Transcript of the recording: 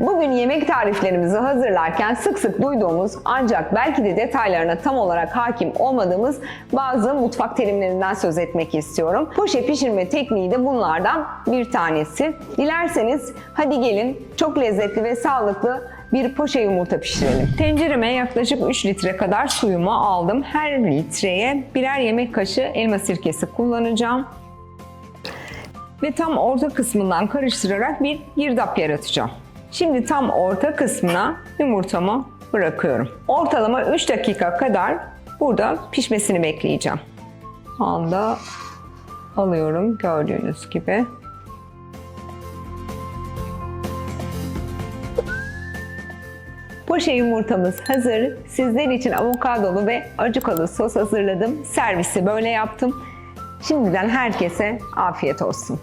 Bugün yemek tariflerimizi hazırlarken sık sık duyduğumuz ancak belki de detaylarına tam olarak hakim olmadığımız bazı mutfak terimlerinden söz etmek istiyorum. Poşe pişirme tekniği de bunlardan bir tanesi. Dilerseniz hadi gelin çok lezzetli ve sağlıklı bir poşe yumurta pişirelim. Tencereme yaklaşık 3 litre kadar suyumu aldım. Her litreye birer yemek kaşığı elma sirkesi kullanacağım. Ve tam orta kısmından karıştırarak bir girdap yaratacağım. Şimdi tam orta kısmına yumurtamı bırakıyorum. Ortalama 3 dakika kadar burada pişmesini bekleyeceğim. Anda alıyorum gördüğünüz gibi. Poşe yumurtamız hazır. Sizler için avokadolu ve acıkalı sos hazırladım. Servisi böyle yaptım. Şimdiden herkese afiyet olsun.